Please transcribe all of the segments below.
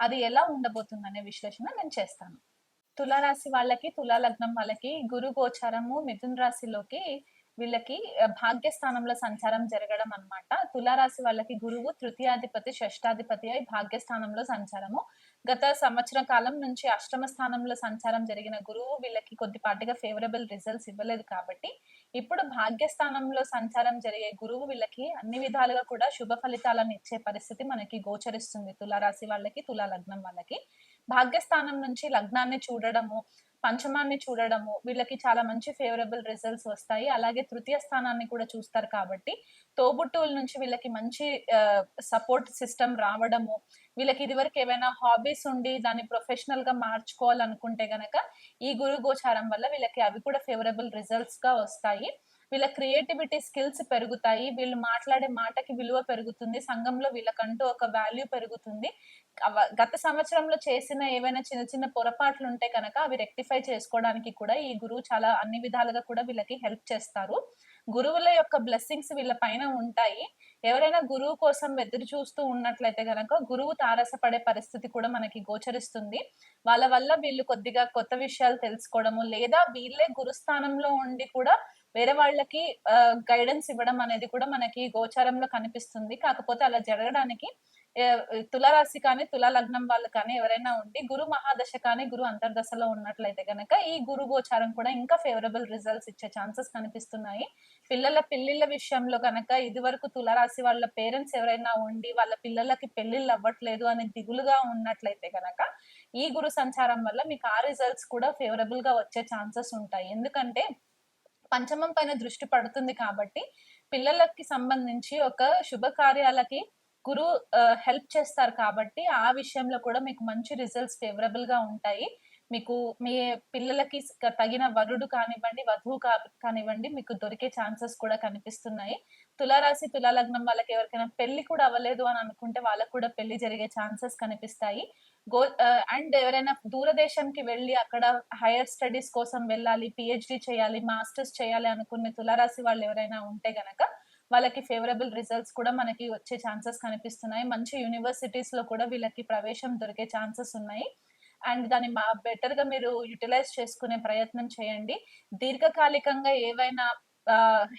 అది ఎలా ఉండబోతుంది అనే విశ్లేషణ నేను చేస్తాను. తులారాశి వాళ్ళకి తులా లగ్నం వాళ్ళకి గురు గోచారము మిథున్ రాశిలోకి వీళ్ళకి భాగ్యస్థానంలో సంచారం జరగడం అన్నమాట. తులారాశి వాళ్ళకి గురువు తృతీయాధిపతి షష్టాధిపతి అయి భాగ్యస్థానంలో సంచారము. గత సంవత్సర కాలం నుంచి అష్టమ స్థానంలో సంచారం జరిగిన గురువు వీళ్ళకి కొద్దిపాటిగా ఫేవరబుల్ రిజల్ట్స్ ఇవ్వలేదు కాబట్టి ఇప్పుడు భాగ్యస్థానంలో సంచారం జరిగే గురువు వీళ్ళకి అన్ని విధాలుగా కూడా శుభ ఫలితాలను ఇచ్చే పరిస్థితి మనకి గోచరిస్తుంది. తులారాశి వాళ్ళకి తులా లగ్నం వాళ్ళకి. భాగ్యస్థానం నుంచి లగ్నాన్ని చూడడము పంచమాన్ని చూడడము వీళ్ళకి చాలా మంచి ఫేవరబుల్ రిజల్ట్స్ వస్తాయి. అలాగే తృతీయ స్థానాన్ని కూడా చూస్తారు కాబట్టి తోబుట్టువుల నుంచి వీళ్ళకి మంచి సపోర్ట్ సిస్టమ్ రావడము వీళ్ళకి ఇదివరకు ఏమైనా హాబీస్ ఉండి దాన్ని ప్రొఫెషనల్గా మార్చుకోవాలనుకుంటే గనక ఈ గురు గోచారం వల్ల వీళ్ళకి అవి కూడా ఫేవరబుల్ రిజల్ట్స్గా వస్తాయి. వీళ్ళ క్రియేటివిటీ స్కిల్స్ పెరుగుతాయి వీళ్ళు మాట్లాడే మాటకి విలువ పెరుగుతుంది సంఘంలో వీళ్ళకంటూ ఒక వాల్యూ పెరుగుతుంది. గత సంవత్సరంలో చేసిన ఏవైనా చిన్న చిన్న పొరపాట్లు ఉంటే కనుక అవి రెక్టిఫై చేసుకోవడానికి కూడా ఈ గురువు చాలా అన్ని విధాలుగా కూడా వీళ్ళకి హెల్ప్ చేస్తారు. గురువుల యొక్క బ్లెస్సింగ్స్ వీళ్ళ పైన ఉంటాయి. ఎవరైనా గురువు కోసం ఎదురు చూస్తూ ఉన్నట్లయితే కనుక గురువు తారసపడే పరిస్థితి కూడా మనకి గోచరిస్తుంది. వాళ్ళ వల్ల వీళ్ళు కొద్దిగా కొత్త విషయాలు తెలుసుకోవడము లేదా వీళ్ళే గురుస్థానంలో ఉండి కూడా వేరే వాళ్ళకి గైడెన్స్ ఇవ్వడం అనేది కూడా మనకి గోచారంలో కనిపిస్తుంది. కాకపోతే అలా జరగడానికి ఏ, తులారాశి కానీ తులా లగ్నం వాళ్ళు కానీ ఎవరైనా ఉండి గురు మహాదశ కానీ గురు అంతర్దశలో ఉన్నట్లయితే కనుక ఈ గురు గోచారం కూడా ఇంకా ఫేవరబుల్ రిజల్ట్స్ ఇచ్చే ఛాన్సెస్ కనిపిస్తున్నాయి. పిల్లల పెళ్ళిళ్ళ విషయంలో కనుక ఇది వరకు తులారాశి వాళ్ళ పేరెంట్స్ ఎవరైనా ఉండి వాళ్ళ పిల్లలకి పెళ్ళిళ్ళు అవ్వట్లేదు అని దిగులుగా ఉన్నట్లయితే కనుక ఈ గురు సంచారం వల్ల మీకు ఆ రిజల్ట్స్ కూడా ఫేవరబుల్గా వచ్చే ఛాన్సెస్ ఉంటాయి. ఎందుకంటే పంచమం పైన దృష్టి పడుతుంది కాబట్టి పిల్లలకి సంబంధించి ఒక శుభకార్యాలకి గురు హెల్ప్ చేస్తారు కాబట్టి ఆ విషయంలో కూడా మీకు మంచి రిజల్ట్స్ ఫేవరబుల్గా ఉంటాయి. మీకు మీ పిల్లలకి తగిన వరుడు కానివ్వండి వధువు కా- కానివ్వండి మీకు దొరికే ఛాన్సెస్ కూడా కనిపిస్తున్నాయి. తులారాశి తులాలగ్నం వాళ్ళకి ఎవరికైనా పెళ్ళి కూడా అవ్వలేదు అని అనుకుంటే వాళ్ళకి కూడా పెళ్ళి జరిగే ఛాన్సెస్ కనిపిస్తాయి. గో అండ్ ఎవరైనా దూరదేశంకి వెళ్ళి అక్కడ హైయర్ స్టడీస్ కోసం వెళ్ళాలి పిహెచ్డి చేయాలి మాస్టర్స్ చేయాలి అనుకునే తులారాశి వాళ్ళు ఎవరైనా ఉంటే గనక వాళ్ళకి ఫేవరబుల్ రిజల్ట్స్ కూడా మనకి వచ్చే ఛాన్సెస్ కనిపిస్తున్నాయి. మంచి యూనివర్సిటీస్లో కూడా వీళ్ళకి ప్రవేశం దొరికే ఛాన్సెస్ ఉన్నాయి. అండ్ దాన్ని మా బెటర్గా మీరు యూటిలైజ్ చేసుకునే ప్రయత్నం చేయండి. దీర్ఘకాలికంగా ఏవైనా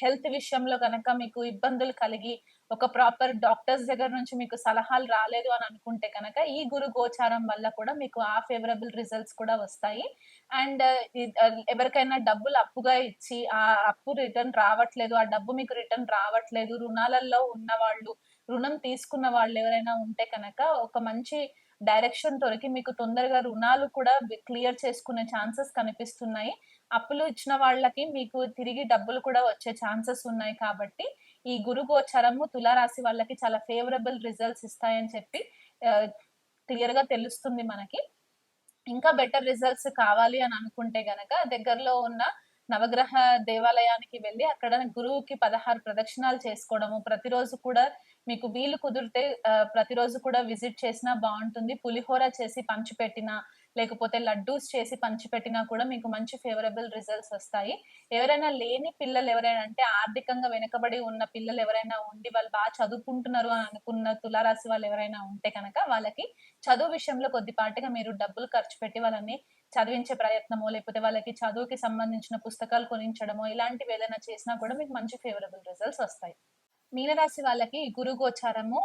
హెల్త్ విషయంలో కనుక మీకు ఇబ్బందులు కలిగి ఒక ప్రాపర్ డాక్టర్స్ దగ్గర నుంచి మీకు సలహాలు రాలేదు అని అనుకుంటే కనుక ఈ గురు గోచారం వల్ల కూడా మీకు ఆ ఫేవరబుల్ రిజల్ట్స్ కూడా వస్తాయి. అండ్ uh, uh, ఎవరికైనా డబ్బులు అప్పుగా ఇచ్చి ఆ అప్పు రిటర్న్ రావట్లేదు ఆ డబ్బు మీకు రిటర్న్ రావట్లేదు రుణాలలో ఉన్న వాళ్ళు రుణం తీసుకున్న వాళ్ళు ఎవరైనా ఉంటే కనుక ఒక మంచి డైరెక్షన్ దొరికి మీకు తొందరగా రుణాలు కూడా క్లియర్ చేసుకునే ఛాన్సెస్ కనిపిస్తున్నాయి. అప్పులు ఇచ్చిన వాళ్ళకి మీకు తిరిగి డబ్బులు కూడా వచ్చే ఛాన్సెస్ ఉన్నాయి కాబట్టి ఈ గురు గోచరము తులారాశి వాళ్ళకి చాలా ఫేవరబుల్ రిజల్ట్స్ ఇస్తాయని చెప్పి క్లియర్గా తెలుస్తుంది మనకి. ఇంకా బెటర్ రిజల్ట్స్ కావాలి అని అనుకుంటే గనక దగ్గరలో ఉన్న నవగ్రహ దేవాలయానికి వెళ్ళి అక్కడ గురువుకి పదహారు ప్రదక్షిణాలు చేసుకోవడము ప్రతిరోజు కూడా మీకు వీలు కుదిరితే ప్రతిరోజు కూడా విజిట్ చేసినా బాగుంటుంది. పులిహోర చేసి పంచిపెట్టినా లేకపోతే లడ్డూస్ చేసి పంచిపెట్టినా కూడా మీకు మంచి ఫేవరబుల్ రిజల్ట్స్ వస్తాయి. ఎవరైనా లేని పిల్లలు ఎవరైనా అంటే ఆర్థికంగా వెనుకబడి ఉన్న పిల్లలు ఎవరైనా ఉండి వాళ్ళు బాగా చదువుకుంటున్నారు అని అనుకున్న తులారాశి వాళ్ళు ఎవరైనా ఉంటే కనుక వాళ్ళకి చదువు విషయంలో కొద్దిపాటిగా మీరు డబ్బులు ఖర్చు పెట్టి వాళ్ళని చదివించే ప్రయత్నమో లేకపోతే వాళ్ళకి చదువుకి సంబంధించిన పుస్తకాలు కొనించడమో ఇలాంటివి ఏదైనా చేసినా కూడా మీకు మంచి ఫేవరబుల్ రిజల్ట్స్ వస్తాయి. మీనరాశి వాళ్ళకి గురు గోచారము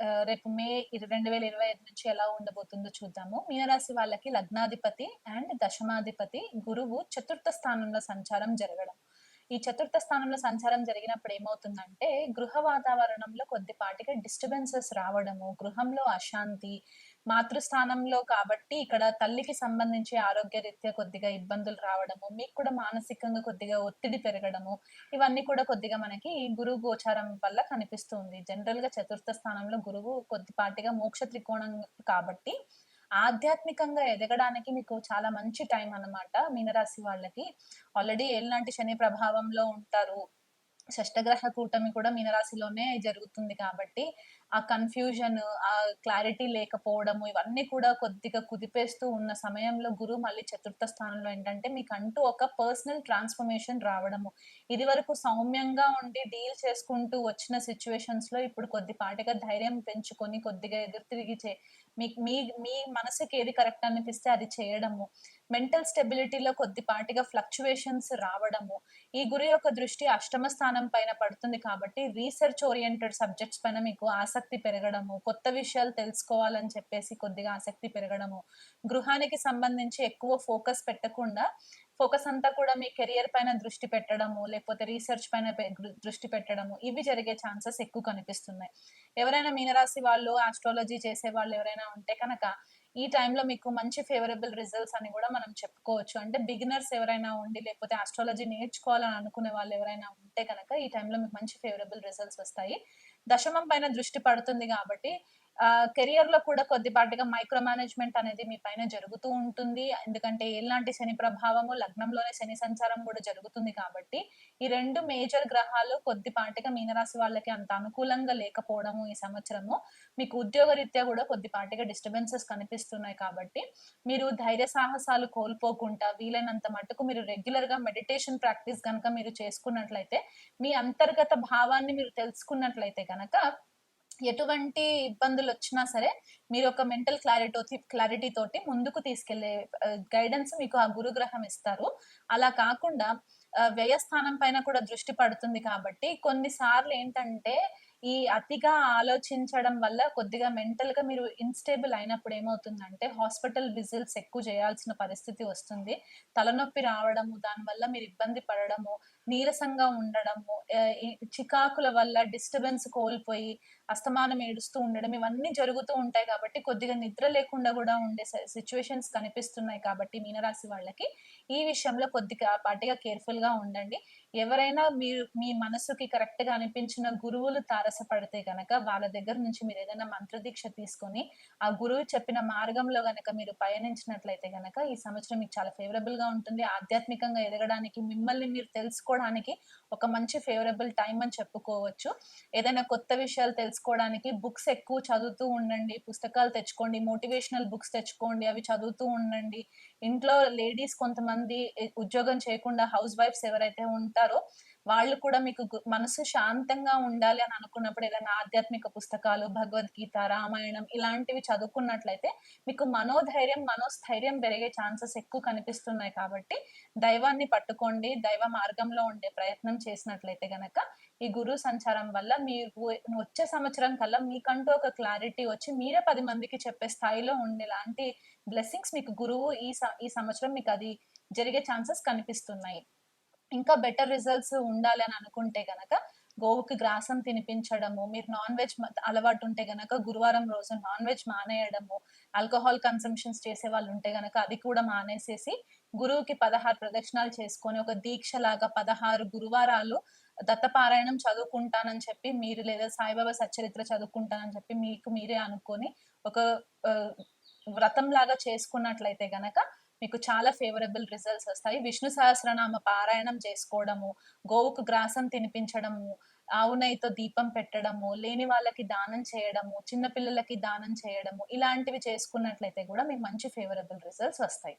రేపు మే రెండు వేల ఇరవై ఐదు నుంచి ఎలా ఉండబోతుందో చూద్దాము. మీనరాశి వాళ్ళకి లగ్నాధిపతి అండ్ దశమాధిపతి గురువు చతుర్థ స్థానంలో సంచారం జరగడం. ఈ చతుర్థ స్థానంలో సంచారం జరిగినప్పుడు ఏమవుతుందంటే గృహ వాతావరణంలో కొద్దిపాటిగా డిస్టర్బెన్సెస్ రావడము గృహంలో అశాంతి మాతృస్థానంలో కాబట్టి ఇక్కడ తల్లికి సంబంధించి ఆరోగ్య రీత్యా కొద్దిగా ఇబ్బందులు రావడము మీకు కూడా మానసికంగా కొద్దిగా ఒత్తిడి పెరగడము ఇవన్నీ కూడా కొద్దిగా మనకి ఈ గురువు గోచారం వల్ల కనిపిస్తుంది జనరల్గా చతుర్థ స్థానంలో గురువు కొద్దిపాటిగా మోక్ష త్రికోణం కాబట్టి ఆధ్యాత్మికంగా ఎదగడానికి మీకు చాలా మంచి టైం అన్నమాట మీనరాశి వాళ్ళకి. ఆల్రెడీ ఏళ్ళనాటి శని ప్రభావంలో ఉంటారు. షష్టగ్రహ కూటమి కూడా మీనరాశిలోనే జరుగుతుంది కాబట్టి ఆ కన్ఫ్యూజన్ ఆ క్లారిటీ లేకపోవడము ఇవన్నీ కూడా కొద్దిగా కుదిపేస్తూ ఉన్న సమయంలో గురువు మళ్ళీ చతుర్థ స్థానంలో ఏంటంటే మీకు అంటూ ఒక పర్సనల్ ట్రాన్స్ఫర్మేషన్ రావడము. ఇది వరకు సౌమ్యంగా ఉండి డీల్ చేసుకుంటూ వచ్చిన సిచ్యువేషన్స్లో ఇప్పుడు కొద్దిపాటిగా ధైర్యం పెంచుకొని కొద్దిగా ఎదురు తిరిగి చే మీ మీ మనసుకి ఏది కరెక్ట్ అనిపిస్తే అది చేయడము. మెంటల్ స్టెబిలిటీలో కొద్దిపాటిగా ఫ్లక్చువేషన్స్ రావడము ఈ గురి యొక్క దృష్టి అష్టమ స్థానం పైన పడుతుంది కాబట్టి రీసెర్చ్ ఓరియంటెడ్ సబ్జెక్ట్స్ పైన మీకు ఆసక్తి పెరగడము కొత్త విషయాలు తెలుసుకోవాలని చెప్పేసి కొద్దిగా ఆసక్తి పెరగడము గృహానికి సంబంధించి ఎక్కువ ఫోకస్ పెట్టకుండా ఫోకస్ అంతా కూడా మీ కెరియర్ పైన దృష్టి పెట్టడము లేకపోతే రీసెర్చ్ పైన దృష్టి పెట్టడము ఇవి జరిగే ఛాన్సెస్ ఎక్కువ కనిపిస్తున్నాయి. ఎవరైనా మీనరాశి వాళ్ళు ఆస్ట్రాలజీ చేసే వాళ్ళు ఎవరైనా ఉంటే కనుక ఈ టైంలో మీకు మంచి ఫేవరబుల్ రిజల్ట్స్ అని కూడా మనం చెప్పుకోవచ్చు. అంటే బిగినర్స్ ఎవరైనా ఉండి లేకపోతే ఆస్ట్రాలజీ నేర్చుకోవాలని అనుకునే వాళ్ళు ఎవరైనా ఉంటే కనుక ఈ టైంలో మీకు మంచి ఫేవరబుల్ రిజల్ట్స్ వస్తాయి. దశమం పైన దృష్టి పడుతుంది కాబట్టి కెరియర్లో కూడా కొద్దిపాటిగా మైక్రో మేనేజ్మెంట్ అనేది మీ పైన జరుగుతూ ఉంటుంది. ఎందుకంటే ఎలాంటి శని ప్రభావము లగ్నంలోనే శని సంచారం కూడా జరుగుతుంది కాబట్టి ఈ రెండు మేజర్ గ్రహాలు కొద్దిపాటిగా మీనరాశి వాళ్ళకి అంత అనుకూలంగా లేకపోవడము ఈ సంవత్సరము. మీకు ఉద్యోగ రీత్యా కూడా కొద్దిపాటిగా డిస్టర్బెన్సెస్ కనిపిస్తున్నాయి కాబట్టి మీరు ధైర్య సాహసాలు కోల్పోకుండా వీలైనంత మటుకు మీరు రెగ్యులర్గా మెడిటేషన్ ప్రాక్టీస్ కనుక మీరు చేసుకున్నట్లయితే మీ అంతర్గత భావాన్ని మీరు తెలుసుకున్నట్లయితే కనుక ఎటువంటి ఇబ్బందులు వచ్చినా సరే మీరు ఒక మెంటల్ క్లారిటీ క్లారిటీ తోటి ముందుకు తీసుకెళ్ళే గైడెన్స్ మీకు ఆ గురుగ్రహం ఇస్తారు. అలా కాకుండా వ్యయస్థానం పైన కూడా దృష్టి పడుతుంది కాబట్టి కొన్నిసార్లు ఏంటంటే ఈ అతిగా ఆలోచించడం వల్ల కొద్దిగా మెంటల్‌గా మీరు ఇన్‌స్టేబుల్ అయినప్పుడు ఏమవుతుందంటే హాస్పిటల్ విజిల్స్ ఎక్కువ చేయాల్సిన పరిస్థితి వస్తుంది. తలనొప్పి రావడము, దానివల్ల మీరు ఇబ్బంది పడడము, నీరసంగా ఉండడము, చికాకుల వల్ల డిస్టర్బెన్స్ కోల్పోయి అస్తమానం ఏడుస్తూ ఉండడం ఇవన్నీ జరుగుతూ ఉంటాయి కాబట్టి కొద్దిగా నిద్ర లేకుండా కూడా ఉండే స కనిపిస్తున్నాయి కాబట్టి మీనరాశి వాళ్ళకి ఈ విషయంలో కొద్దిగా పాటిగా కేర్‌ఫుల్‌గా ఉండండి. ఎవరైనా మీరు మీ మనసుకి కరెక్ట్‌గా అనిపించిన గురువులు తారసపడితే గనక వాళ్ళ దగ్గర నుంచి మీరు ఏదైనా మంత్రదీక్ష తీసుకొని, ఆ గురువు చెప్పిన మార్గంలో గనక మీరు పయనించినట్లయితే గనక ఈ సంవత్సరం మీకు చాలా ఫేవరబుల్‌గా ఉంటుంది. ఆధ్యాత్మికంగా ఎదగడానికి, మిమ్మల్ని మీరు తెలుసుకోవడానికి ఒక మంచి ఫేవరబుల్ టైం అని చెప్పుకోవచ్చు. ఏదైనా కొత్త విషయాలు తెలుసుకోవడానికి బుక్స్ ఎక్కువ చదువుతూ ఉండండి. పుస్తకాలు తెచ్చుకోండి. మోటివేషనల్ బుక్స్ తెచ్చుకోండి. అవి చదువుతూ ఉండండి. ఇంట్లో లేడీస్ కొంతమంది ఉద్యోగం చేయకుండా హౌస్ వైఫ్స్ ఎవరైతే ఉంటారో వాళ్ళు కూడా మీకు మనసు శాంతంగా ఉండాలి అని అనుకున్నప్పుడు ఏదైనా ఆధ్యాత్మిక పుస్తకాలు, భగవద్గీత, రామాయణం ఇలాంటివి చదువుకున్నట్లయితే మీకు మనోధైర్యం, మనోస్థైర్యం పెరిగే ఛాన్సెస్ ఎక్కువ కనిపిస్తున్నాయి కాబట్టి దైవాన్ని పట్టుకోండి. దైవ మార్గంలో ఉండే ప్రయత్నం చేసినట్లయితే గనక ఈ గురు సంచారం వల్ల మీరు వచ్చే సంవత్సరం కల్లా మీకంటూ ఒక క్లారిటీ వచ్చి మీరే పది మందికి చెప్పే స్థాయిలో ఉండేలాంటి బ్లెస్సింగ్స్ మీకు గురువు ఈ ఈ సంవత్సరం మీకు అది జరిగే ఛాన్సెస్ కనిపిస్తున్నాయి. ఇంకా బెటర్ రిజల్ట్స్ ఉండాలి అని అనుకుంటే గనక గోవుకి గ్రాసం తినిపించడము, మీరు నాన్ వెజ్ అలవాటు ఉంటే గనక గురువారం రోజు నాన్ వెజ్ మానేయడము, ఆల్కహాల్ కన్సెంషన్ చేసే వాళ్ళు ఉంటే గనక అది కూడా మానేసేసి గురువుకి 16 ప్రదక్షిణాలు చేసుకొని ఒక దీక్షలాగా 16 గురువారాలు దత్తపారాయణం చదువుకుంటానని చెప్పి మీరు లేదా సాయిబాబా సచ్చరిత్ర చదువుకుంటానని చెప్పి మీకు మీరే అనుకొని ఒక వ్రతం వ్రతంలాగా చేసుకున్నట్లయితే గనక మీకు చాలా ఫేవరబుల్ రిజల్ట్స్ వస్తాయి. విష్ణు సహస్రనామ పారాయణం చేసుకోవడము, గోవుకు గ్రాసం తినిపించడము, ఆవునైతో దీపం పెట్టడము, లేని వాళ్ళకి దానం చేయడము, చిన్న పిల్లలకి దానం చేయడము, ఇలాంటివి చేసుకున్నట్లయితే కూడా మీకు మంచి ఫేవరబుల్ రిజల్ట్స్ వస్తాయి.